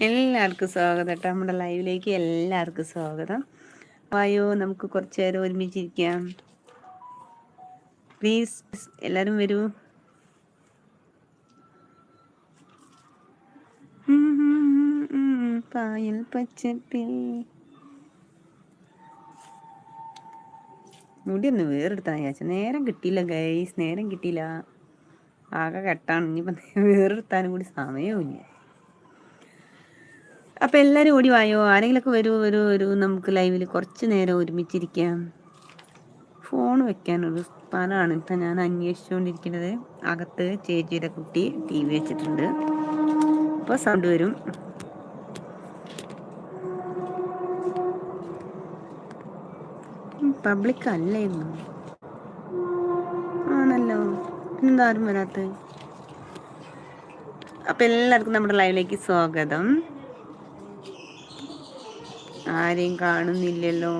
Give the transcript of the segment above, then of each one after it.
എല്ലാവർക്കും സ്വാഗതം കേട്ടോ. നമ്മുടെ ലൈവിലേക്ക് എല്ലാവർക്കും സ്വാഗതം. വായോ നമുക്ക് കുറച്ച് നേരം ഒരുമിച്ചിരിക്കാം. പ്ലീസ് എല്ലാവരും വരൂ. പായൽ പച്ചപ്പിൽ. മുടി ഒന്ന് വേറെടുത്താൽ ചാച്ച നേരം കിട്ടിയില്ല ഗൈസ് നേരം കിട്ടിയില്ല. ആകെ കെട്ടാണ്. ഇനിയിപ്പോ വേറെടുത്താനും കൂടി സമയവും ഇല്ല അപ്പോൾ എല്ലാരും ഓടി വായോ? ആരെങ്കിലൊക്കെ വരൂ വരൂ വരൂ. നമുക്ക് ലൈവിൽ കുറച്ച് നേരം ഒരുമിച്ചിരിക്കാം. ഫോൺ വെക്കാനൊരു സ്ഥലമാണ് ഇപ്പം ഞാൻ അന്വേഷിച്ചുകൊണ്ടിരിക്കുന്നത് അകത്ത് ചേച്ചിയുടെ കുട്ടി ടി വി വെച്ചിട്ടുണ്ട്. അപ്പോൾ സൗണ്ട് വരും. പബ്ലിക് അല്ലായിരുന്നു ആണല്ലോ. എന്താരും വരാത്ത അപ്പം എല്ലാവർക്കും നമ്മുടെ ലൈവിലേക്ക് സ്വാഗതം. ആരെയും കാണുന്നില്ലല്ലോ.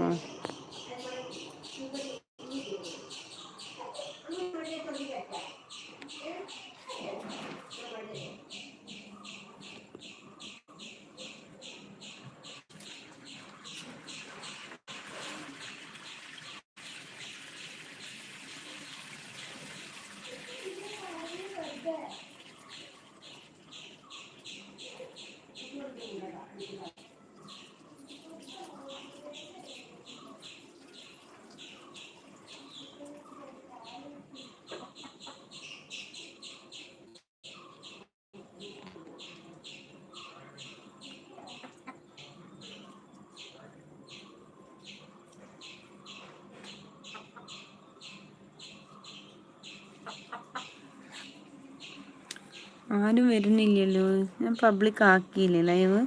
ആരും വരുന്നില്ലല്ലോ. ഞാൻ പബ്ലിക് ആക്കിയില്ലേ ലൈവ്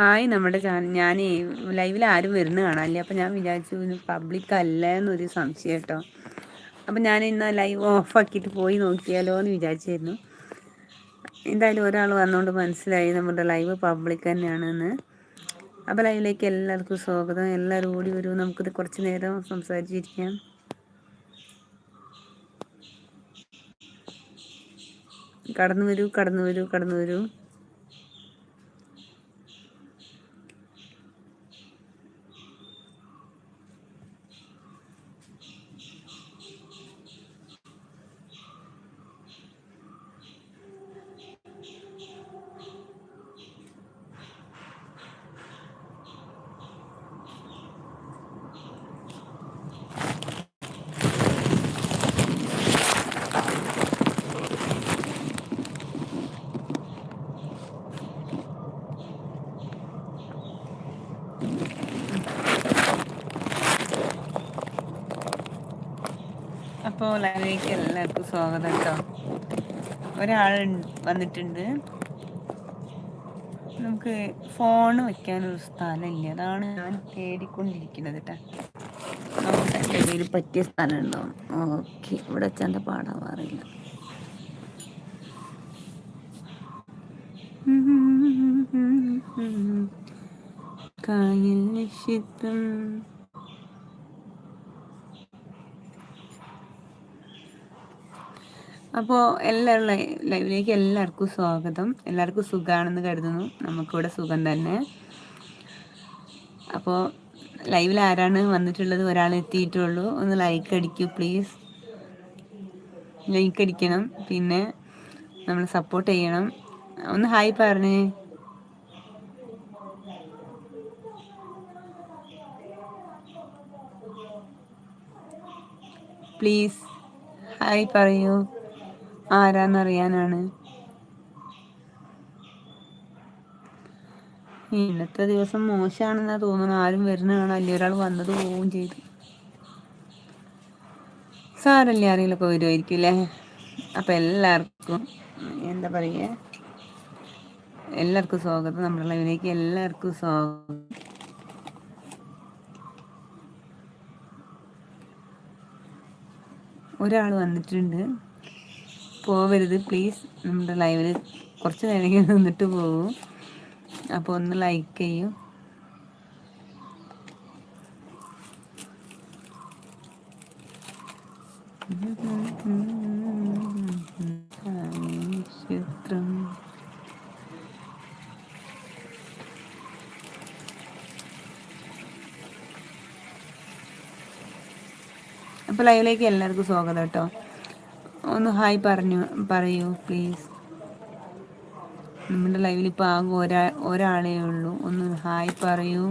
ഹായ് നമ്മുടെ ചാനൽ ഞാൻ ലൈവിൽ ആരും വരുന്ന കാണാനില്ല. അപ്പം ഞാൻ വിചാരിച്ചു പബ്ലിക് അല്ല എന്നൊരു സംശയം കേട്ടോ. അപ്പം ഞാൻ ഇന്ന് ലൈവ് ഓഫാക്കിയിട്ട് പോയി നോക്കിയാലോ എന്ന് വിചാരിച്ചായിരുന്നു. എന്തായാലും ഒരാൾ വന്നുകൊണ്ട് മനസ്സിലായി നമ്മുടെ ലൈവ് പബ്ലിക് തന്നെയാണെന്ന്. അപ്പോൾ ലൈവിലേക്ക് എല്ലാവർക്കും സ്വാഗതം. എല്ലാവരും ഓടി വരൂ. നമുക്കിത് കുറച്ച് നേരം സംസാരിച്ചിരിക്കാം. കടന്നു വരൂ കടന്നു വരൂ കടന്നു വരൂ. അപ്പോൾ ലൈവിലേക്ക് എല്ലാവർക്കും സ്വാഗതം കേട്ടോ. ഒരാൾ വന്നിട്ടുണ്ട്. നമുക്ക് ഫോൺ വെക്കാനൊരു സ്ഥലമില്ല. അതാണ് ഞാൻ തേടിക്കൊണ്ടിരിക്കുന്നത് കേട്ടോ. നമുക്ക് എന്റെ പറ്റിയ സ്ഥലം ഉണ്ടാവും ഓക്കെ ഇവിടെ വെച്ചാൽ പാടാവാറില്ല കായൽ നിശ്ചിത്തം അപ്പോൾ എല്ലാവരും ലൈവിലേക്ക് എല്ലാവർക്കും സ്വാഗതം. എല്ലാവർക്കും സുഖമാണെന്ന് കരുതുന്നു. നമുക്കിവിടെ സുഖം തന്നെ. അപ്പോൾ ലൈവിൽ ആരാണ് വന്നിട്ടുള്ളത്? ഒരാൾ എത്തിയിട്ടുള്ളൂ. ഒന്ന് ലൈക്ക് അടിക്കൂ പ്ലീസ് ലൈക്ക് അടിക്കണം. പിന്നെ നമ്മൾ സപ്പോർട്ട് ചെയ്യണം. ഒന്ന് ഹായ് പറഞ്ഞേ. പ്ലീസ് ഹായ് പറയൂ. ആരാന്നറിയാനാണ്? ഇന്നത്തെ ദിവസം മോശമാണെന്നാ തോന്നുന്നു. ആരും വരുന്ന കാണാൻ ഒരാൾ വന്നത് പോവുകയും ചെയ്തു. സാറല്ലേ ആരെങ്കിലുമൊക്കെ വരുമായിരിക്കും അല്ലേ? അപ്പം എല്ലാവർക്കും എന്താ പറയുക? എല്ലാവർക്കും സ്വാഗതം. നമ്മുടെ ലൈവിലേക്ക് എല്ലാവർക്കും സ്വാഗതം. ഒരാൾ വന്നിട്ടുണ്ട്. പോവരുത്. പ്ലീസ് നമ്മുടെ ലൈവിൽ കുറച്ച് നേരം നിന്നിട്ട് പോകൂ അപ്പോൾ ഒന്ന് ലൈക്ക് ചെയ്യൂ. ചിത്രം അപ്പോൾ ലൈവിലേക്ക് എല്ലാവർക്കും സ്വാഗതം കേട്ടോ. ഒന്ന് ഹായ് പറഞ്ഞു പറയൂ പ്ലീസ് നമ്മുടെ ലൈവിൽ ഇപ്പോൾ ആകെ ഒരാ ഒരാളേ ഉള്ളൂ. ഒന്ന് ഹായ് പറയൂ.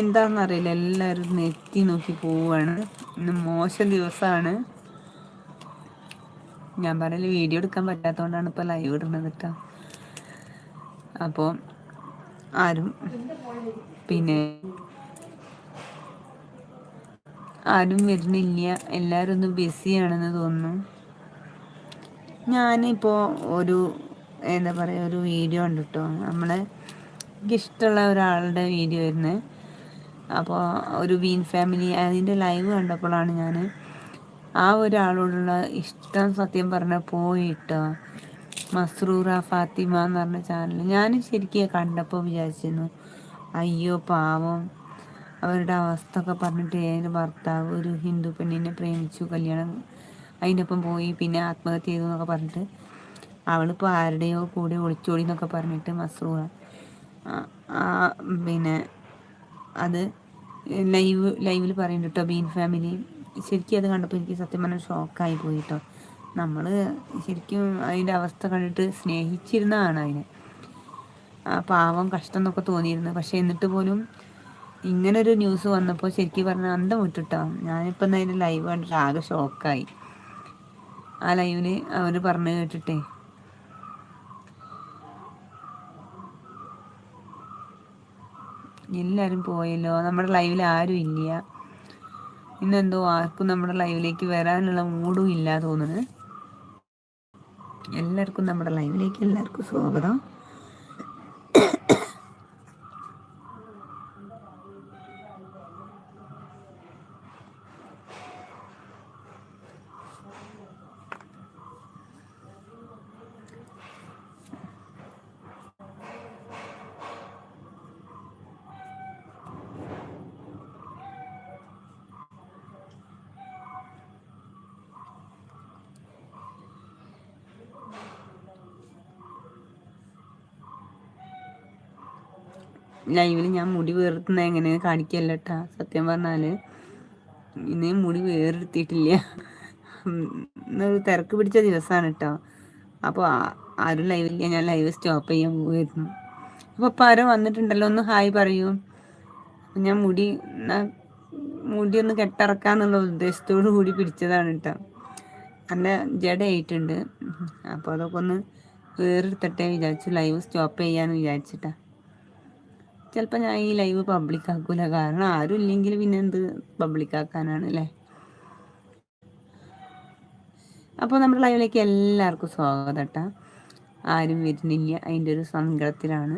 എന്താണെന്നറിയില്ല എല്ലാവരും നെറ്റി നോക്കി പോവാണ്. ഇന്ന് മോശം ദിവസമാണ് ഞാൻ പറയൽ വീഡിയോ എടുക്കാൻ പറ്റാത്തതുകൊണ്ടാണ് ഇപ്പോൾ ലൈവ് ഇടുന്നത് കേട്ടോ അപ്പോൾ ആരും. പിന്നെ ആരും വരുന്നില്ല. എല്ലാവരും ഒന്ന് ബിസിയാണെന്ന് തോന്നുന്നു. ഞാനിപ്പോൾ ഒരു എന്താ പറയുക ഒരു വീഡിയോ ഉണ്ട് കേട്ടോ നമ്മളെ എനിക്കിഷ്ടമുള്ള ഒരാളുടെ വീഡിയോ വരുന്നത് അപ്പോൾ ഒരു ബീൻ ഫാമിലി അതിന്റെ ലൈവ് കണ്ടപ്പോഴാണ് ഞാൻ ആ ഒരാളോടുള്ള ഇഷ്ടം സത്യം പറഞ്ഞ പോയിട്ടോ. മസ്രൂറ ഫാത്തിമ എന്ന് പറഞ്ഞ ചാനൽ ഞാൻ ശരിക്കും കണ്ടപ്പോൾ വിചാരിച്ചിരുന്നു അയ്യോ പാവം. അവരുടെ അവസ്ഥ ഒക്കെ പറഞ്ഞിട്ട് ഏത് ഭർത്താവ് ഒരു ഹിന്ദു പെണ്ണിനെ പ്രേമിച്ചു കല്യാണം അതിന്റെ ഒപ്പം പോയി പിന്നെ ആത്മഹത്യ ചെയ്തു എന്നൊക്കെ പറഞ്ഞിട്ട് അവളിപ്പോൾ ആരുടെയോ കൂടെ ഒളിച്ചോടി എന്നൊക്കെ പറഞ്ഞിട്ട് മസ്രൂറ പിന്നെ അത് ലൈവ് ലൈവിൽ പറയുന്നുണ്ട് കേട്ടോ ബീൻ ഫാമിലി. ശരിക്കും അത് കണ്ടപ്പോൾ എനിക്ക് സത്യം പറഞ്ഞാൽ ഷോക്കായി പോയി കേട്ടോ നമ്മൾ ശരിക്കും അതിന്റെ അവസ്ഥ കണ്ടിട്ട് സ്നേഹിച്ചിരുന്നതാണ് അതിനെ. ആ പാവം കഷ്ടം എന്നൊക്കെ തോന്നിയിരുന്നു. പക്ഷേ എന്നിട്ട് പോലും ഇങ്ങനൊരു ന്യൂസ് വന്നപ്പോൾ ശരിക്കും പറഞ്ഞാൽ അന്തം വിട്ടിട്ടോ ഞാനിപ്പം അതിന്റെ ലൈവ് കണ്ടിട്ട് ആകെ ഷോക്കായി ആ ലൈവിന് അവർ പറഞ്ഞു കേട്ടിട്ടേ. എല്ലാവരും പോയല്ലോ. നമ്മുടെ ലൈവിൽ ആരും ഇല്ല. ഇന്നെന്തോ ആർക്കും നമ്മുടെ ലൈവിലേക്ക് വരാനുള്ള മൂഡും ഇല്ല തോന്നുന്നു എല്ലാവർക്കും നമ്മുടെ ലൈവിലേക്ക് എല്ലാവർക്കും സ്വാഗതം. ലൈവിൽ ഞാൻ മുടി വേർത്തുന്ന എങ്ങനെ കാണിക്കല്ല കേട്ടാ സത്യം പറഞ്ഞാൽ ഇനി മുടി വേറെടുത്തിട്ടില്ല ഒരു തിരക്ക് പിടിച്ച ദിവസമാണ് കേട്ടോ അപ്പോൾ ആരും ലൈവില്ല ഞാൻ ലൈവ് സ്റ്റോപ്പ് ചെയ്യാൻ പോയിരുന്നു അപ്പോൾ അപ്പോൾ ആരോ വന്നിട്ടുണ്ടല്ലോ ഒന്ന് ഹായ് പറയൂ. ഞാൻ മുടി മുടി ഒന്ന് കെട്ടിറക്കാന്നുള്ള ഉദ്ദേശത്തോടു കൂടി പിടിച്ചതാണ് കേട്ടോ നല്ല ജഡയായിട്ടുണ്ട് അപ്പോൾ അതൊക്കെ ഒന്ന് വേറെടുത്തിട്ടേ വിചാരിച്ചു. ലൈവ് സ്റ്റോപ്പ് ചെയ്യാന്ന് വിചാരിച്ചിട്ടാ. ചിലപ്പോൾ ഞാൻ ഈ ലൈവ് പബ്ലിക് ആക്കൂല. കാരണം ആരും ഇല്ലെങ്കിൽ പിന്നെ എന്ത് പബ്ലിക് ആക്കാനാണ് അല്ലേ അപ്പോൾ നമ്മുടെ ലൈവിലേക്ക് എല്ലാവർക്കും സ്വാഗതം കേട്ടോ ആരും വരുന്നില്ല. അതിന്റെ ഒരു സങ്കടത്തിലാണ്.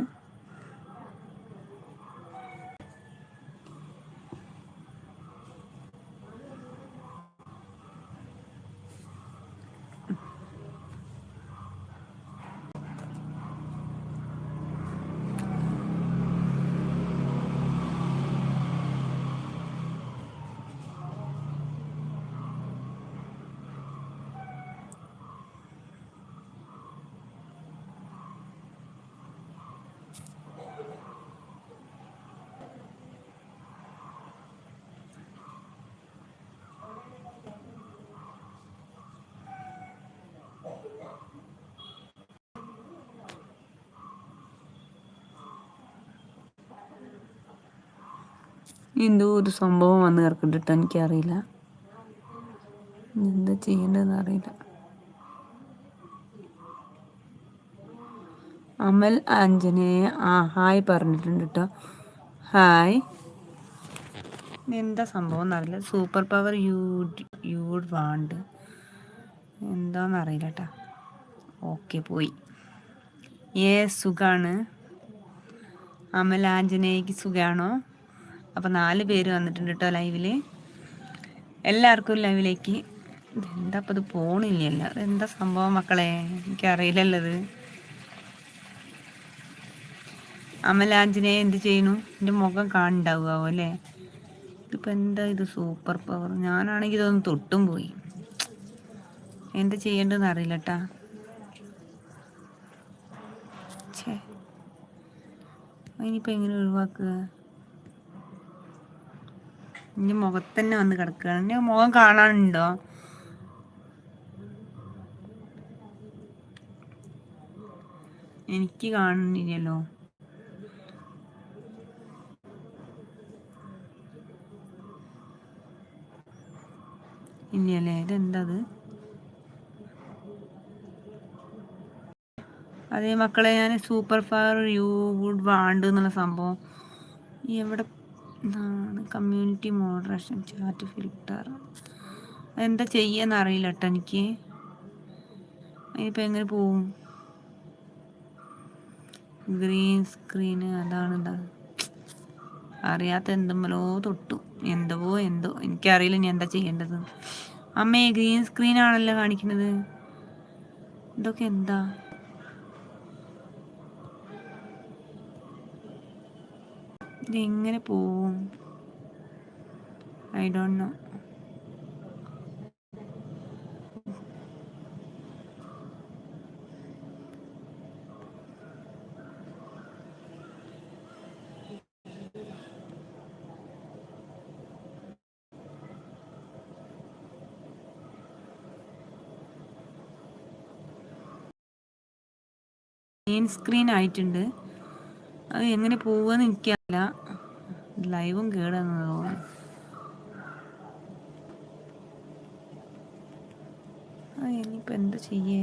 എന്തോ ഒരു സംഭവം വന്ന് കിടക്കുന്നുണ്ട് എനിക്കറിയില്ല. എന്താ ചെയ്യേണ്ടതെന്ന് അറിയില്ല. അമൽ ആഞ്ജനേയ ആ ഹായ് പറഞ്ഞിട്ടുണ്ട് കേട്ടോ. ഹായ്. എന്താ സംഭവം എന്നറിയില്ല super power you you want. എന്താണെന്നറിയില്ല കേട്ടോ. ഓക്കെ പോയി. ഏ സുഖാണ്? അമൽ ആഞ്ജനേയക്ക് സുഖമാണോ അപ്പോൾ നാല് പേര് വന്നിട്ടുണ്ട് കേട്ടോ ലൈവിൽ എല്ലാവർക്കും ലൈവിലേക്ക്. എന്താ അപ്പോൾ ഇത് പോണില്ലല്ല എന്താ സംഭവം മക്കളെ? എനിക്കറിയില്ലല്ലോ അമലാഞ്ചിനെ എന്ത് ചെയ്യുന്നു? എന്റെ മുഖം കാണുണ്ടാവുമോ അല്ലേ? ഇതിപ്പോൾ എന്താ ഇത് സൂപ്പർ പവർ? ഞാനാണെങ്കിൽ ഇതൊന്ന് തൊട്ടും പോയി. എന്താ ചെയ്യേണ്ടതെന്ന് അറിയില്ല കേട്ടാ ഇനിയിപ്പോൾ എങ്ങനെ ഒഴിവാക്കുക? എന്റെ മുഖത്തന്നെ വന്ന് കിടക്കുകയാണ് എന്റെ മുഖം കാണാനുണ്ടോ? എനിക്ക് കാണുന്നില്ലല്ലോ. ഇല്ലല്ലേ? ഇതെന്തത് അതേ? മക്കളെ ഞാൻ super fire you would want എന്നുള്ള സംഭവം. എവിടെ എന്താണ് കമ്മ്യൂണിറ്റി മോഡറേഷൻ ചാറ്റ് ഫിൽട്ടർ. എന്താ ചെയ്യാന്ന് അറിയില്ല കേട്ടോ എനിക്ക്. അതിനിപ്പോൾ എങ്ങനെ പോവും? ഗ്രീൻ സ്ക്രീന് അതാണ് അറിയാത്ത എന്തുമ്മലോ തൊട്ടു. എന്തോ എന്തോ. എനിക്കറിയില്ല ഇനി എന്താ ചെയ്യേണ്ടത്. അമ്മേ ഗ്രീൻ സ്ക്രീൻ ആണല്ലോ കാണിക്കുന്നത്. ഇതൊക്കെ എന്താ? ഇതെങ്ങനെ പോവും? I don't know main screen ആയിട്ടുണ്ട്. അത് എങ്ങനെ പോവാന്ന് എനിക്കറിയില്ല. ലൈവും കേടാന്ന് തോന്നുന്നു. എന്താ ചെയ്യേ?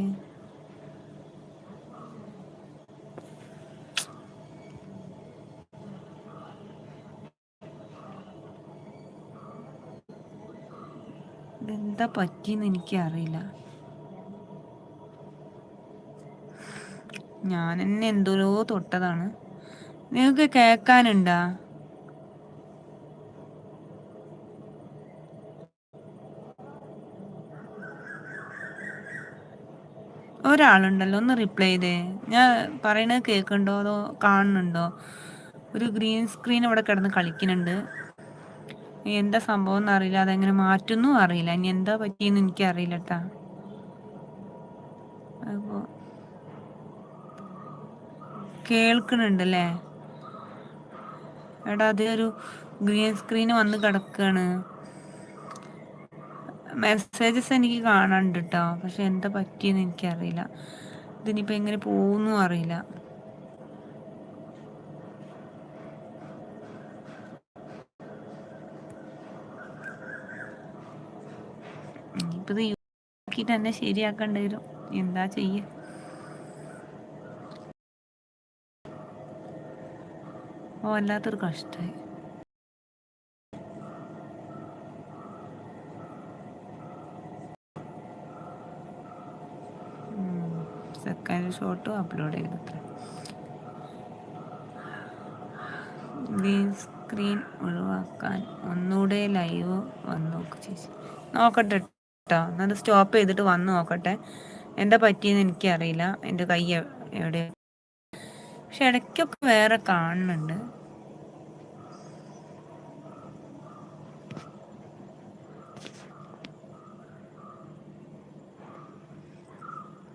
ഇതെന്താ പറ്റിയെന്ന് എനിക്കറിയില്ല. ഞാൻ എന്നെ എന്തോരോ തൊട്ടതാണ്. നിങ്ങൾക്ക് കേക്കാനുണ്ടാ ഒരാളുണ്ടല്ലോ ഒന്ന് റിപ്ലൈ ചെയ്തേ. ഞാൻ പറയണത് കേൾക്കുന്നുണ്ടോ അതോ കാണുന്നുണ്ടോ? ഒരു ഗ്രീൻ സ്ക്രീൻ ഇവിടെ കിടന്ന് കളിക്കുന്നുണ്ട്. എന്താ സംഭവം എന്ന് അറിയില്ല. അതെങ്ങനെ മാറ്റുന്നു അറിയില്ല. ഇനി എന്താ പറ്റിയെന്ന് എനിക്ക് അറിയില്ല കേട്ടാ അപ്പോ കേൾക്കണുണ്ടല്ലേ എടാ അതേ ഒരു ഗ്രീൻ സ്ക്രീൻ വന്ന് കിടക്കാണ്. മെസ്സേജസ് എനിക്ക് കാണാനുണ്ട് കേട്ടോ പക്ഷെ എന്താ പറ്റിയെന്ന് എനിക്കറിയില്ല. ഇതിനിപ്പോ എങ്ങനെ പോകുന്നു അറിയില്ല. ഇനിയിപ്പോൾ ഇത് ആക്കിട്ട് തന്നെ ശരിയാക്കേണ്ടി വരും. എന്താ ചെയ്യുക ഓ വല്ലാത്തൊരു കഷ്ടമായി സെക്കൻഡ് ഷോട്ടും അപ്ലോഡ് ചെയ്തത്ര. ഗ്രീൻ സ്ക്രീൻ ഒഴിവാക്കാൻ ഒന്നുകൂടെ ലൈവ് വന്ന് നോക്ക് ചേച്ചി. നോക്കട്ടെ കേട്ടോ എന്നാൽ സ്റ്റോപ്പ് ചെയ്തിട്ട് വന്ന് നോക്കട്ടെ. എന്താ പറ്റിയെന്ന് എനിക്കറിയില്ല. എന്റെ കൈ എവിടെ പക്ഷെ ഇടയ്ക്കൊക്കെ വേറെ കാണുന്നുണ്ട്.